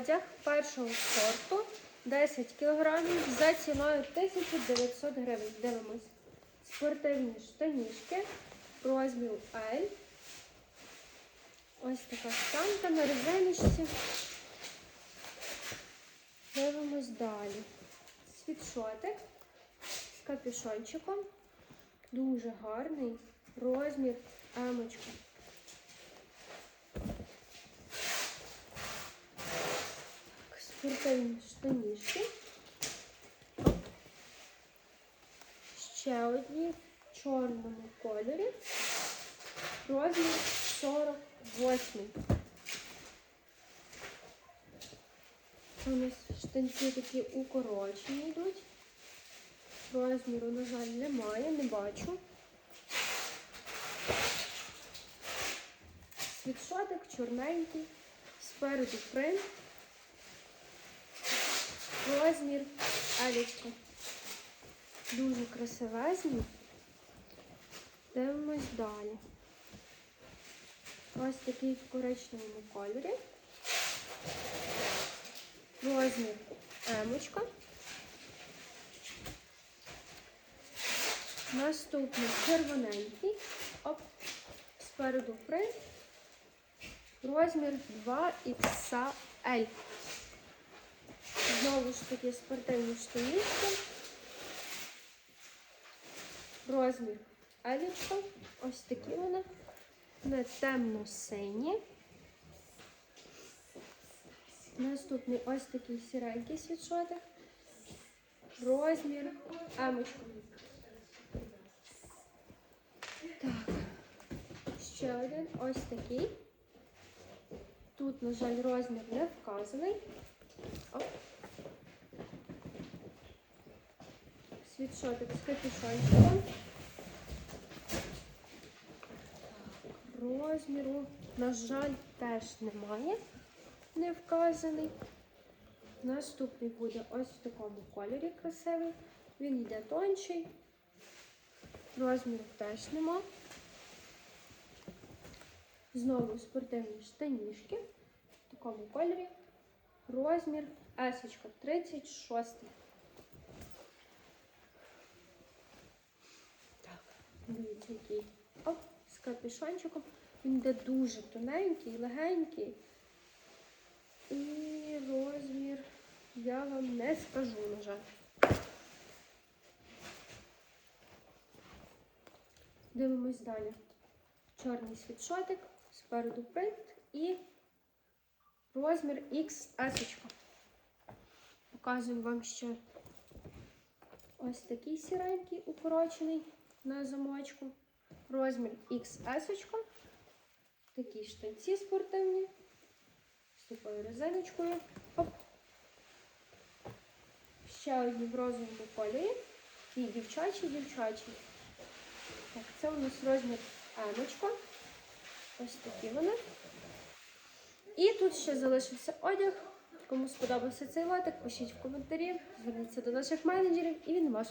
одяг першого сорту 10 кг за ціною 1900 гривень. Дивимось. Спортивні штанішки розміру L. Ось така штанка на резиночці. Дивимось далі. Світшотик з капюшончиком. Дуже гарний розмір емочка. Так, Спортивні штанішки. Ще одні в чорному кольорі. Розмір 48. У нас штанці такі укорочені йдуть. Розміру, на жаль, немає, не бачу. Світшотик чорненький, спереду принт. Розмір елічка. Дуже красивезний. Дивимось далі. Ось такий в коричневому кольорі. Розмір емочка. Наступний червоненький. Оп. Спереду принт. Розмір 2XL. Знову ж таки спортивні штанішки. Розмір елічка. Ось такі вони. Не темно-сині. Наступний ось такий сіренький світшотик. Розмір емочка. Так, ще один ось такий. Тут, на жаль, розмір не вказаний. Оп. Світшотик з капюшончиком. Розміру, на жаль, теж немає. Не вказаний. Наступний буде ось в такому кольорі красивий. Він йде тонший. Розміру теж нема. Знову спортивні штанішки в такому кольорі. Розмір есочка 36. Дивіться, який. Оп, з капюшончиком. Він йде дуже тоненький, легенький. І розмір я вам не скажу, на жаль. Дивимось далі. Чорний світшотик, спереду принт і розмір XS. Показую вам ще ось такий сіренький укорочений на замочку. Розмір XS. Такі штанці спортивні. З такою резиночкою. Оп. Ще одні в розовому кольорі. І дівчачі, дівчачі. Так, це у нас розмір емочка. Ось такі вони. І тут ще залишився одяг. Кому сподобався цей лотик, пишіть в коментарі, зверніться до наших менеджерів і він ваш.